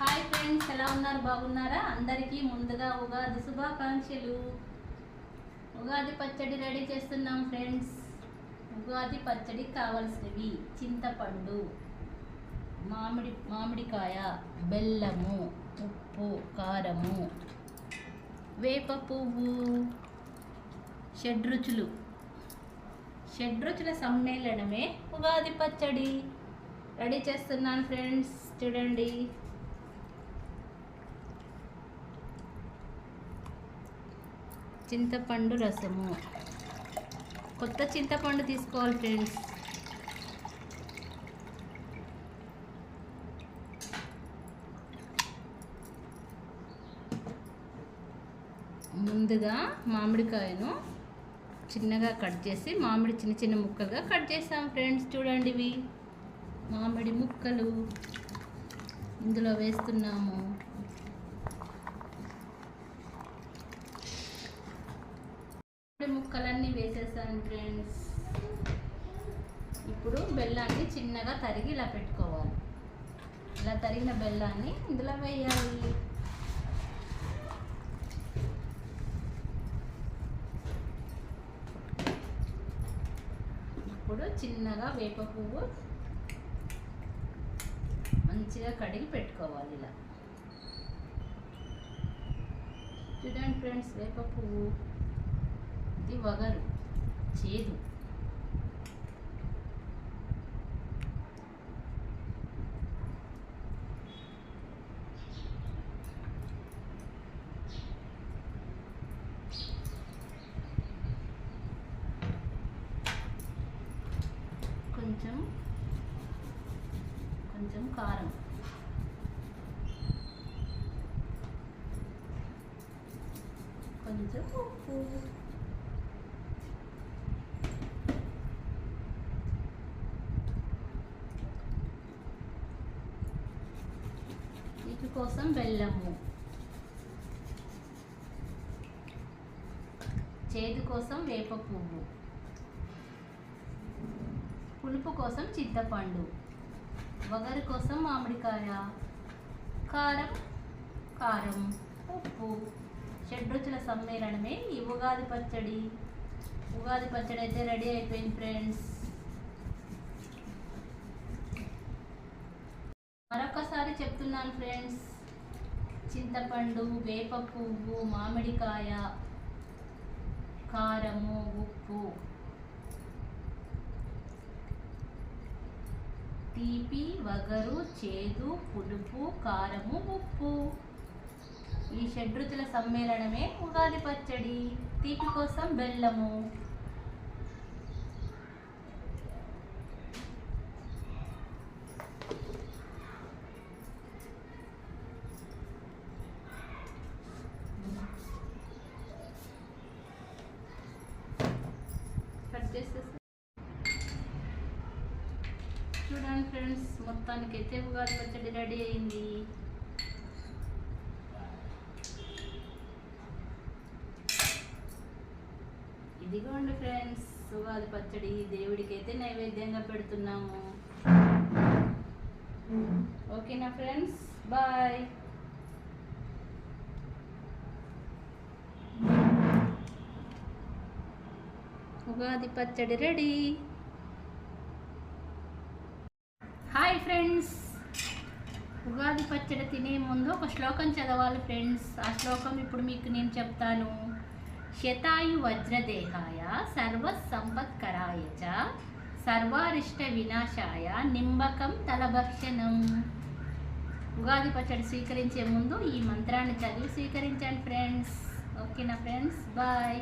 Hi friends ఎలా ఉన్నారు? బాగున్నారా? అందరికీ ముందుగా ఉగాది శుభాకాంక్షలు. ఉగాది పచ్చడి రెడీ చేస్తున్నాం ఫ్రెండ్స్. ఉగాది పచ్చడి కావలసినవి చింతపండు మామిడి మామిడికాయ బెల్లము ఉప్పు కారము వేప పువ్వు షడ్రుచులు షడ్రుచుల సమ్మేళనమే ఉగాది పచ్చడి. రెడీ చేస్తున్నాను ఫ్రెండ్స్ చూడండి. చింతపండు రసము. కొత్త చింతపండు తీసుకోవాలి ఫ్రెండ్స్. ముందుగా మామిడికాయను చిన్నగా కట్ చేసి మామిడి చిన్న చిన్న ముక్కలుగా కట్ చేసాం ఫ్రెండ్స్. చూడండి ఇవి మామిడి ముక్కలు. ఇందులో వేస్తున్నాము. ముక్కలన్నీ వేసేసాను ఫ్రెండ్స్ ఇప్పుడు బెల్లాన్ని చిన్నగా తరిగి ఇలా పెట్టుకోవాలి. ఇలా తరిగిన బెల్లాన్ని ఇందులో వేయాలి. ఇప్పుడు చిన్నగా వేప పువ్వు మంచిగా కడిగి పెట్టుకోవాలి ఇలా. చూడండి ఫ్రెండ్స్ వేప పువ్వు. ఇది వగరు చేదు కొంచెం. కొంచెం కారం. కొంచెం ఉప్పు. కోసం బెల్లము చేదు కోసం వేప పువ్వు. పులుపు కోసం చింతపండు వగరు కోసం మామిడికాయ. కారం కారం ఉప్పు. షడ్రుచుల సమ్మేళనమే ఈ ఉగాది పచ్చడి. ఉగాది పచ్చడి అయితే రెడీ అయిపోయింది ఫ్రెండ్స్. మరొకసారి చెప్తున్నాను ఫ్రెండ్స్. చింతపండు వేప పువ్వు మామిడికాయ కారము ఉప్పు. తీపి వగరు చేదు పులుపు కారము ఉప్పు. ఈ షడ్రుతుల సమ్మేళనమే ఉగాది పచ్చడి. తీపి కోసం బెల్లము కట్ చేసేసి చూడండి ఫ్రెండ్స్ మొత్తానికి అయితే ఉగాది పచ్చడి రెడీ అయింది. ఇదిగోండి ఫ్రెండ్స్ ఉగాది పచ్చడి. దేవుడికి అయితే నైవేద్యంగా పెడుతున్నాము. ఓకేనా ఫ్రెండ్స్? బాయ్. ఉగాది పచ్చడి రెడీ. Hi friends. ఉగాది పచ్చడి తినే ముందు ఒక శ్లోకం చదవాలి ఫ్రెండ్స్. ఆ శ్లోకం ఇప్పుడు మీకు నేను చెప్తాను. శతాయు వజ్రదేహాయ సర్వ సంపత్కరాయ చ సర్వారిష్ట వినాశాయ నింబకం తలభక్షణం. ఉగాది పచ్చడి స్వీకరించే ముందు ఈ మంత్రాన్ని చదివి స్వీకరించండి ఫ్రెండ్స్. ఓకేనా ఫ్రెండ్స్? బాయ్.